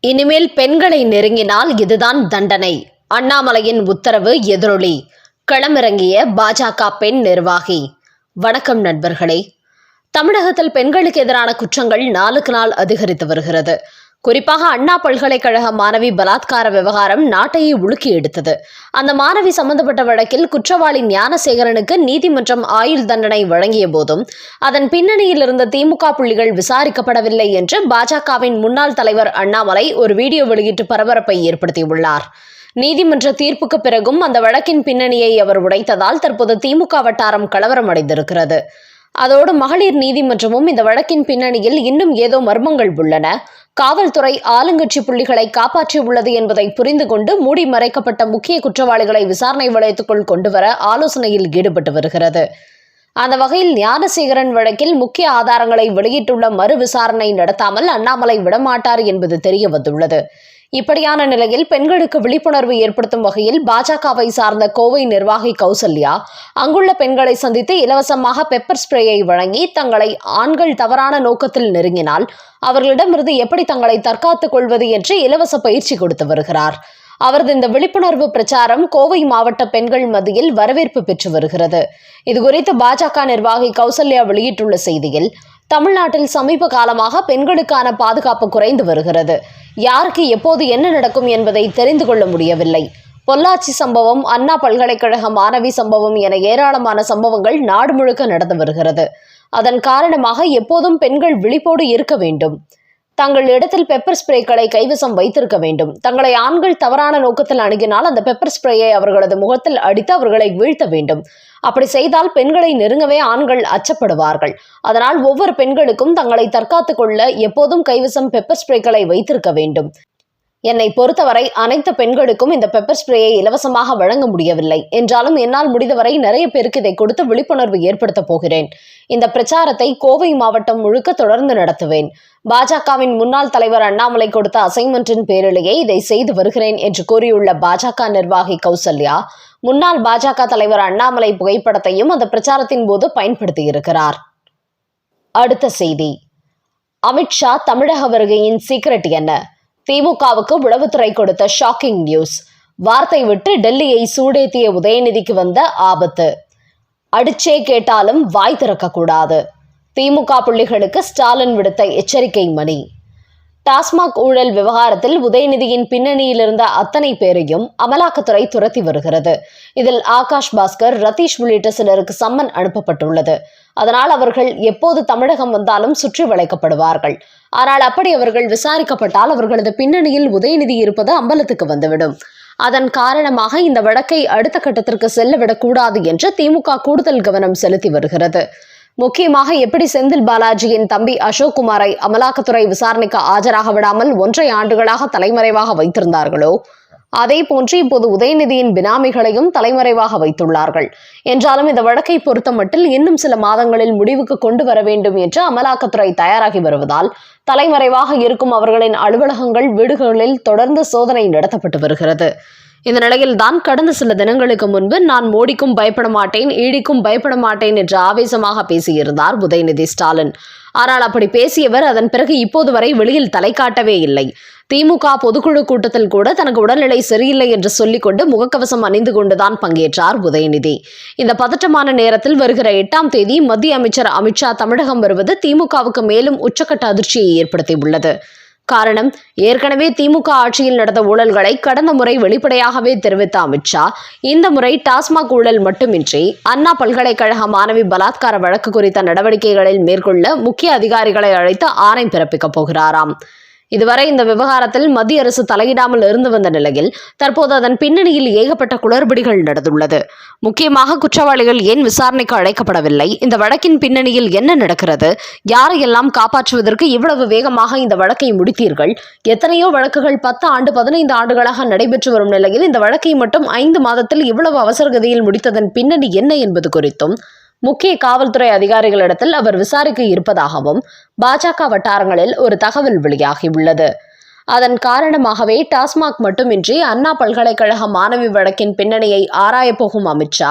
இனிமேல் பெண்களை நெருங்கினால் இதுதான் தண்டனை. அண்ணாமலையின் உத்தரவு எதிரொலி. களமிறங்கிய பாஜக பெண் நிர்வாகி. வணக்கம் நண்பர்களே. தமிழகத்தில் பெண்களுக்கு எதிரான குற்றங்கள் நாளுக்கு நாள் அதிகரித்து வருகிறது. குறிப்பாக அண்ணா பல்கலைக்கழக மாணவி பலாத்கார விவகாரம் நாட்டையே உலுக்கி எடுத்தது. அந்த மாணவி சம்பந்தப்பட்ட வழக்கில் குற்றவாளி ஞானசேகரனுக்கு நீதிமன்றம் ஆயுள் தண்டனை வழங்கிய போதும் அதன் பின்னணியில் இருந்த திமுக புள்ளிகள் விசாரிக்கப்படவில்லை என்று பாஜகவின் முன்னாள் தலைவர் அண்ணாமலை ஒரு வீடியோ வெளியிட்டு பரபரப்பை ஏற்படுத்தியுள்ளார். நீதிமன்ற தீர்ப்புக்கு பிறகும் அந்த வழக்கின் பின்னணியை அவர் உடைத்ததால் தற்போது திமுக வட்டாரம் கலவரம் அடைந்திருக்கிறது அதோடு மகளிர் நீதிமன்றமும் இந்த வழக்கின் பின்னணியில் இன்னும் ஏதோ மர்மங்கள் உள்ளன. காவல்துறை ஆளுங்கட்சி புள்ளிகளை காப்பாற்றியுள்ளது என்பதை புரிந்து கொண்டு மூடி மறைக்கப்பட்ட முக்கிய குற்றவாளிகளை விசாரணை வளையத்துக்குள் கொண்டுவர ஆலோசனையில் ஈடுபட்டு வருகிறது. அந்த வகையில் ஞானசேகரன் வழக்கில் முக்கிய ஆதாரங்களை வெளியிட்டுள்ள மறு விசாரணை நடத்தாமல் அண்ணாமலை விடமாட்டார் என்பது தெரிய வந்துள்ளது. இப்படியான நிலையில் பெண்களுக்கு விழிப்புணர்வு ஏற்படுத்தும் வகையில் பாஜகவை சார்ந்த கோவை நிர்வாகி கௌசல்யா அங்குள்ள பெண்களை சந்தித்து இலவசமாக பெப்பர் ஸ்ப்ரேயை வழங்கி தங்களை ஆண்கள் தவறான நோக்கத்தில் நெருங்கினால் அவர்களிடமிருந்து எப்படி தங்களை தற்காத்துக் கொள்வது என்று இலவச பயிற்சி கொடுத்து வருகிறார். அவரது இந்த விழிப்புணர்வு பிரச்சாரம் கோவை மாவட்ட பெண்கள் மத்தியில் வரவேற்பு பெற்று வருகிறது. இதுகுறித்து பாஜக நிர்வாகி கௌசல்யா வெளியிட்டுள்ள செய்தியில் தமிழ்நாட்டில் சமீப காலமாக பெண்களுக்கான பாதுகாப்பு குறைந்து வருகிறது. யாருக்கு எப்போது என்ன நடக்கும் என்பதை தெரிந்து கொள்ள முடியவில்லை. பொள்ளாச்சி சம்பவம் அண்ணா பல்கலைக்கழக மாணவி சம்பவம் என ஏராளமான சம்பவங்கள் நாடு முழுக்க நடந்து வருகிறது. அதன் காரணமாக எப்போதும் பெண்கள் விழிப்போடு இருக்க வேண்டும். தங்கள் இடத்தில் பெப்பர் ஸ்ப்ரேக்களை கைவசம் வைத்திருக்க வேண்டும். தங்களை ஆண்கள் தவறான நோக்கத்தில் அணுகினால் அந்த பெப்பர் ஸ்ப்ரேயை அவர்களது முகத்தில் அடித்து அவர்களை வீழ்த்த வேண்டும். அப்படி செய்தால் பெண்களை நெருங்கவே ஆண்கள் அச்சப்படுவார்கள். அதனால் ஒவ்வொரு பெண்களுக்கும் தங்களை தற்காத்துக் கொள்ள எப்போதும் கைவசம் பெப்பர் ஸ்ப்ரேக்களை வைத்திருக்க வேண்டும். என்னை பொறுத்தவரை அனைத்து பெண்களுக்கும் இந்த பெப்பர் ஸ்ப்ரேயை இலவசமாக வழங்க முடியவில்லை. என்றாலும் என்னால் முடிந்தவரை நிறைய பேருக்கு இதை கொடுத்து விழிப்புணர்வு ஏற்படுத்தப் போகிறேன். இந்த பிரச்சாரத்தை கோவை மாவட்டம் முழுக்க தொடர்ந்து நடத்துவேன். பாஜகவின் முன்னாள் தலைவர் அண்ணாமலை கொடுத்த அசைன்மெண்டின் பேரிலேயே இதை செய்து வருகிறேன் என்று கூறியுள்ள பாஜக நிர்வாகி கௌசல்யா முன்னாள் பாஜக தலைவர் அண்ணாமலை புகைப்படத்தையும் அந்த பிரச்சாரத்தின் போது பயன்படுத்தியிருக்கிறார். அடுத்த செய்தி. அமித்ஷா தமிழக வருகையின் சீக்ரெட் என்ன? திமுகவுக்கு உளவுத்துறை கொடுத்த ஷாக்கிங் நியூஸ் வார்த்தை விட்டு டெல்லியை சூடேத்திய உதயநிதிக்கு வந்த ஆபத்து. அடிச்சே கேட்டாலும் வாய் திறக்கக்கூடாது. திமுக புள்ளிகளுக்கு ஸ்டாலின் விடுத்த எச்சரிக்கை மணி. டாஸ்மாக் ஊழல் விவகாரத்தில் உதயநிதியின் பின்னணியில் இருந்த அத்தனை பேரையும் அமலாக்கத்துறை துரத்தி வருகிறது. இதில் ஆகாஷ் பாஸ்கர் ரதீஷ் உள்ளிட்ட சிலருக்கு சம்மன் அனுப்பப்பட்டுள்ளது. அதனால் அவர்கள் எப்போது தமிழகம் வந்தாலும் சுற்றி வளைக்கப்படுவார்கள். ஆனால் அப்படி அவர்கள் விசாரிக்கப்பட்டால் அவர்களது பின்னணியில் உதயநிதி இருப்பது அம்பலத்துக்கு வந்துவிடும். அதன் காரணமாக இந்த வழக்கை அடுத்த கட்டத்திற்கு செல்லவிடக்கூடாது என்று திமுக கூடுதல் கவனம் செலுத்தி வருகிறது. முக்கியமாக எப்படி செந்தில் பாலாஜியின் தம்பி அசோக் குமாரை அமலாக்கத்துறை விசாரணைக்கு ஆஜராக விடாமல் ஒன்றை ஆண்டுகளாக தலைமறைவாக வைத்திருந்தார்களோ? அதே போன்று இப்போது உதயநிதியின் பினாமிகளையும் தலைமறைவாக வைத்துள்ளார்கள். என்றாலும் இந்த வழக்கை பொறுத்தமட்டில் இன்னும் சில மாதங்களில் முடிவுக்கு கொண்டு வர வேண்டும் என்று அமலாக்கத்துறை தயாராகி வருவதால் தலைமறைவாக இருக்கும் அவர்களின் அலுவலகங்கள் வீடுகளில் தொடர்ந்து சோதனை நடத்தப்பட்டு வருகிறது. இந்த நிலையில் தான் கடந்த சில தினங்களுக்கு முன்பு நான் மோடிக்கும் பயப்பட மாட்டேன் ஈடிக்கும் பயப்பட மாட்டேன் என்று ஆவேசமாக பேசியிருந்தார் உதயநிதி ஸ்டாலின். ஆனால் அப்படி பேசியவர் அதன் பிறகு இப்போது வரை வெளியில் தலை காட்டவே இல்லை. திமுக பொதுக்குழு கூட்டத்தில் கூட தனக்கு உடல்நிலை சரியில்லை என்று சொல்லிக்கொண்டு முகக்கவசம் அணிந்து கொண்டுதான் பங்கேற்றார் உதயநிதி. இந்த பதட்டமான நேரத்தில் வருகிற எட்டாம் தேதி மத்திய அமைச்சர் அமித்ஷா தமிழகம் வருவது திமுகவுக்கு மேலும் உச்சக்கட்ட அதிர்ச்சியை ஏற்படுத்தியுள்ளது. காரணம் ஏற்கனவே திமுக ஆட்சியில் நடந்த ஊழல்களை கடந்த முறை வெளிப்படையாகவே தெரிவித்த அமித்ஷா இந்த முறை டாஸ்மாக் ஊழல் மட்டுமின்றி அண்ணா பல்கலைக்கழக மாணவி பலாத்கார வழக்கு குறித்த நடவடிக்கைகளில் மேற்கொள்ள முக்கிய அதிகாரிகளை அழைத்து ஆணை பிறப்பிக்கப் போகிறாராம். இதுவரை இந்த விவகாரத்தில் மத்திய அரசு தலையிடாமல் இருந்து வந்த நிலையில் தற்போது அதன் பின்னணியில் ஏகப்பட்ட குளறுபடிகள் நடந்துள்ளது. முக்கியமாக குற்றவாளிகள் ஏன் விசாரணைக்கு அழைக்கப்படவில்லை? இந்த வழக்கின் பின்னணியில் என்ன நடக்கிறது? யாரையெல்லாம் காப்பாற்றுவதற்கு இவ்வளவு வேகமாக இந்த வழக்கை முடித்தீர்கள்? எத்தனையோ வழக்குகள் பத்து ஆண்டு பதினைந்து ஆண்டுகளாக நடைபெற்று வரும் நிலையில் இந்த வழக்கை மட்டும் ஐந்து மாதத்தில் இவ்வளவு அவசரகதியில் முடித்ததன் பின்னணி என்ன என்பது குறித்தும் முக்கிய காவல்துறை அதிகாரிகளிடத்தில் அவர் விசாரிக்க இருப்பதாகவும் பாஜக வட்டாரங்களில் ஒரு தகவல் வெளியாகியுள்ளது. அதன் காரணமாகவே டாஸ்மாக் மட்டுமின்றி அண்ணா பல்கலைக்கழக மாணவி வழக்கின் பின்னணியை ஆராயப்போகும் அமித்ஷா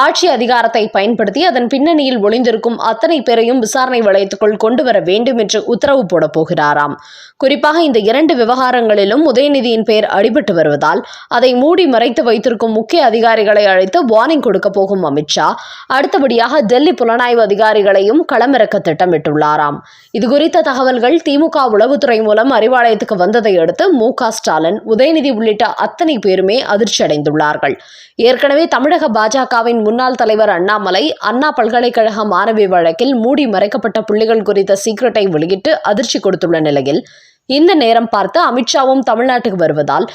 ஆட்சி அதிகாரத்தை பயன்படுத்தி அதன் பின்னணியில் ஒளிந்திருக்கும் அத்தனை பேரையும் விசாரணை வளையத்துக்குள் கொண்டு வர வேண்டும் என்று உத்தரவு போடப் போகிறாராம். குறிப்பாக இந்த இரண்டு விவகாரங்களிலும் உதயநிதியின் பெயர் அடிபட்டு வருவதால் அதை மூடி மறைத்து வைத்திருக்கும் முக்கிய அதிகாரிகளை அழைத்து வார்னிங் கொடுக்க போகும் அமித்ஷா அடுத்தபடியாக டெல்லி புலனாய்வு அதிகாரிகளையும் களமிறக்க திட்டமிட்டுள்ளாராம். இதுகுறித்த தகவல்கள் திமுக உளவுத்துறை மூலம் அறிவாலயத்துக்கு வந்து வந்ததை அடுத்து மு ஸ்டாலின் உதயநிதி உள்ளிட்ட அத்தனை பேருமே அதிர்ச்சி அடைந்துள்ளார்கள் ஏற்கனவே தமிழக பாஜகவின் முன்னாள் தலைவர் அண்ணாமலை அண்ணா பல்கலைக்கழக மாணவி வழக்கில் மூடி மறைக்கப்பட்ட புள்ளிகள் குறித்த சீக்கிரட்டை வெளியிட்டு அதிர்ச்சி கொடுத்துள்ள நிலையில் இந்த நேரம் பார்த்து அமித்ஷாவும் தமிழ்நாட்டுக்கு வருவதால்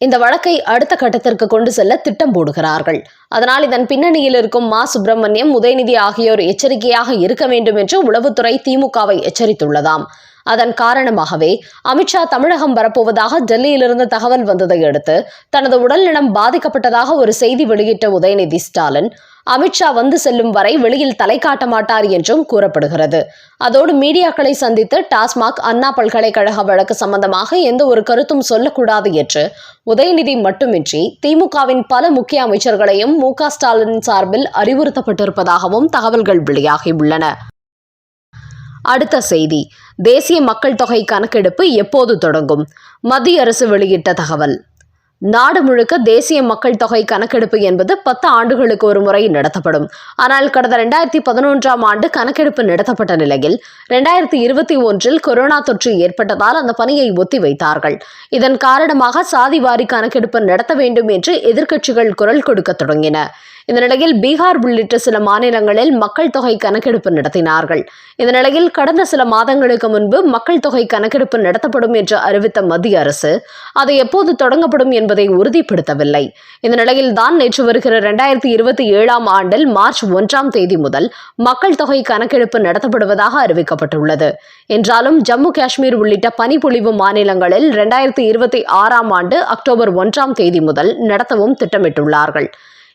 இந்த வழக்கை அடுத்த கட்டத்திற்கு கொண்டு செல்ல திட்டம் போடுகிறார்கள். அதனால் இதன் பின்னணியில் இருக்கும் மா. சுப்பிரமணியம் உதயநிதி ஆகியோர் எச்சரிக்கையாக இருக்க வேண்டும் என்று உளவுத்துறை திமுகவை எச்சரித்துள்ளதாம். அதன் காரணமாகவே அமித்ஷா தமிழகம் வரப்போவதாக டெல்லியிலிருந்து தகவல் வந்ததை அடுத்து தனது உடல்நலம் பாதிக்கப்பட்டதாக ஒரு செய்தி வெளியிட்ட உதயநிதி ஸ்டாலின் அமித்ஷா வந்து செல்லும் வரை வெளியில் தலை காட்ட மாட்டார் என்றும் கூறப்படுகிறது. அதோடு மீடியாக்களை சந்தித்து டாஸ்மாக் அண்ணா பல்கலைக்கழக வழக்கு சம்பந்தமாக எந்த ஒரு கருத்தும் சொல்லக்கூடாது என்று உதயநிதி மட்டுமின்றி திமுகவின் பல முக்கிய அமைச்சர்களையும் மு க ஸ்டாலின் சார்பில் அறிவுறுத்தப்பட்டிருப்பதாகவும் தகவல்கள் வெளியாகியுள்ளன. அடுத்த செய்தி. தேசிய மக்கள் தொகை கணக்கெடுப்பு எப்போது தொடங்கும்? மத்திய அரசு வெளியிட்ட தகவல். நாடு முழுக்க தேசிய மக்கள் தொகை கணக்கெடுப்பு என்பது பத்து ஆண்டுகளுக்கு ஒரு முறை நடத்தப்படும். ஆனால் கடந்த ரெண்டாயிரத்தி பதினொன்றாம் ஆண்டு கணக்கெடுப்பு நடத்தப்பட்ட நிலையில் ரெண்டாயிரத்தி இருபத்தி ஒன்றில் கொரோனா தொற்று ஏற்பட்டதால் அந்த பணியை ஒத்திவைத்தார்கள் இதன் காரணமாக சாதிவாரி கணக்கெடுப்பு நடத்த வேண்டும் என்று எதிர்க்கட்சிகள் குரல் கொடுக்க தொடங்கின. இந்த நிலையில் பீகார் உள்ளிட்ட சில மாநிலங்களில் மக்கள் தொகை கணக்கெடுப்பு நடத்தினார்கள். இந்த நிலையில் கடந்த சில மாதங்களுக்கு முன்பு மக்கள் தொகை கணக்கெடுப்பு நடத்தப்படும் என்று அறிவித்த மத்திய அரசு அது எப்போது தொடங்கப்படும் என்பதை உறுதிப்படுத்தவில்லை. இந்த நிலையில் தான் நேற்று வருகிற இரண்டாயிரத்தி இருபத்தி ஏழாம் ஆண்டில் மார்ச் ஒன்றாம் தேதி முதல் மக்கள் தொகை கணக்கெடுப்பு நடத்தப்படுவதாக அறிவிக்கப்பட்டுள்ளது. என்றாலும் ஜம்மு காஷ்மீர் உள்ளிட்ட பனிப்பொழிவு மாநிலங்களில் இரண்டாயிரத்தி இருபத்தி ஆறாம் ஆண்டு அக்டோபர் ஒன்றாம் தேதி முதல் நடத்தவும் திட்டமிட்டுள்ளார்கள்.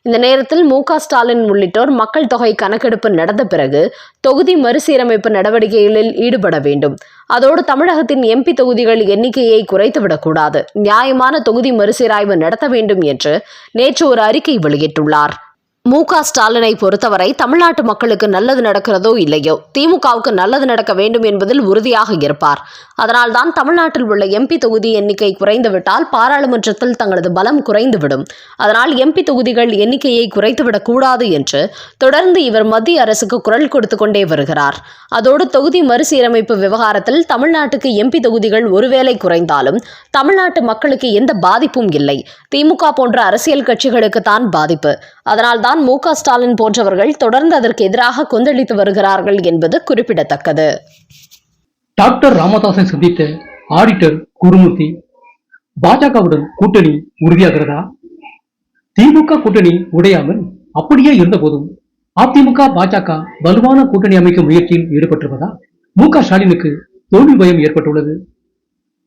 இந்த நேரத்தில் மு க ஸ்டாலின் உள்ளிட்டோர் மக்கள் தொகை கணக்கெடுப்பு நடந்த பிறகு தொகுதி மறுசீரமைப்பு நடவடிக்கைகளில் ஈடுபட வேண்டும். அதோடு தமிழகத்தின் எம்பி தொகுதிகள் எண்ணிக்கையை குறைத்துவிடக்கூடாது நியாயமான தொகுதி மறுசீராய்வு நடத்த வேண்டும் என்று நேற்று ஒரு அறிக்கை வெளியிட்டுள்ளார். மு க ஸ்டாலினை பொறுத்தவரை தமிழ்நாட்டு மக்களுக்கு நல்லது நடக்கிறதோ இல்லையோ திமுகவுக்கு நல்லது நடக்க வேண்டும் என்பதில் உறுதியாக இருப்பார். அதனால்தான் தமிழ்நாட்டில் உள்ள எம்பி தொகுதி எண்ணிக்கை குறைந்துவிட்டால் பாராளுமன்றத்தில் தங்களது பலம் குறைந்துவிடும். அதனால் எம்பி தொகுதிகள் எண்ணிக்கையை குறைத்துவிடக் கூடாது என்று தொடர்ந்து இவர் மத்திய அரசுக்கு குரல் கொடுத்து கொண்டே வருகிறார். அதோடு தொகுதி மறுசீரமைப்பு விவகாரத்தில் தமிழ்நாட்டுக்கு எம்பி தொகுதிகள் ஒருவேளை குறைந்தாலும் தமிழ்நாட்டு மக்களுக்கு எந்த பாதிப்பும் இல்லை. திமுக போன்ற அரசியல் கட்சிகளுக்கு தான் பாதிப்பு. அதனால்தான் மு க ஸ்டாலின் போன்றவர்கள் தொடர்ந்து அதற்கு எதிராக கொந்தளித்து வருகிறார்கள் என்பது குறிப்பிடத்தக்கது. டாக்டர் ராமதாஸை சந்தித்த ஆடிட்டர் குருமூர்த்தி பாஜகவுடன் கூட்டணி உறுதியாகிறதா? திமுக கூட்டணி உடையாமல் அப்படியே இருந்த போதும் அதிமுக பாஜக வலுவான கூட்டணி அமைக்கும் முயற்சியில் ஈடுபட்டிருப்பதா? மு க ஸ்டாலினுக்கு தோல்வி பயம் ஏற்பட்டுள்ளது.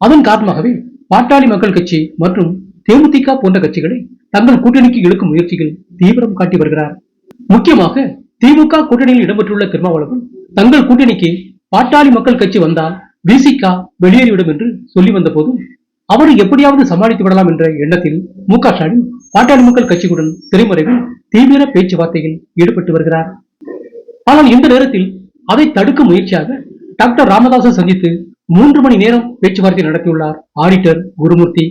அதன் காரணமாகவே பாட்டாளி மக்கள் கட்சி மற்றும் தேமுதிக போன்ற கட்சிகளை தங்கள் கூட்டணிக்கு இழுக்கும் முயற்சிகள் தீவிரம் காட்டி வருகிறார். முக்கியமாக திமுக கூட்டணியில் இடம்பெற்றுள்ள திருமாவளவன் தங்கள் கூட்டணிக்கு பாட்டாளி மக்கள் கட்சி வந்தால் விசிக வெளியேறிவிடும் என்று சொல்லி வந்த போதும் அவரை எப்படியாவது சமாளித்து விடலாம் என்ற எண்ணத்தில் மு க ஸ்டாலின் பாட்டாளி மக்கள் கட்சியுடன் திரைமறைவில் தீவிர பேச்சுவார்த்தையில் ஈடுபட்டு வருகிறார். ஆனால் இந்த நேரத்தில் அதை தடுக்கும் முயற்சியாக டாக்டர் ராமதாசை சந்தித்து மூன்று மணி நேரம் பேச்சுவார்த்தை நடத்தியுள்ளார் ஆடிட்டர் குருமூர்த்தி.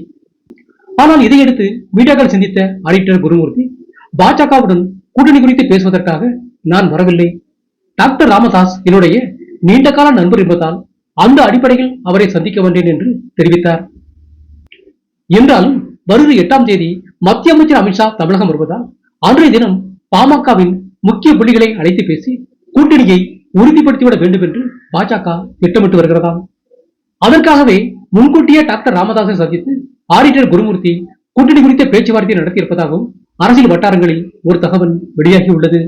ஆனால் இதையடுத்து மீடியாக்கள் சிந்தித்த ஆடிட்டர் குருமூர்த்தி பாஜகவுடன் கூட்டணி குறித்து பேசுவதற்காக நான் வரவில்லை. டாக்டர் ராமதாஸ் என்னுடைய நீண்ட கால நண்பர் என்பதால் அந்த அடிப்படையில் அவரை சந்திக்க வந்தேன் என்று தெரிவித்தார். என்றாலும் வருகிற எட்டாம் தேதி மத்திய அமைச்சர் அமித்ஷா தமிழகம் வருவதால் அன்றைய தினம் பாமகவின் முக்கிய புள்ளிகளை அழைத்து பேசி கூட்டணியை உறுதிப்படுத்திவிட வேண்டும் என்று பாஜக திட்டமிட்டு வருகிறதாம். அதற்காகவே முன்கூட்டியே டாக்டர் ராமதாஸை சந்தித்து ஆடிட்டர் குருமூர்த்தி கூட்டணி குறித்த பேச்சுவார்த்தை நடத்தியிருப்பதாகவும் அரசியல் வட்டாரங்களில் ஒரு தகவல் வெளியாகியுள்ளது.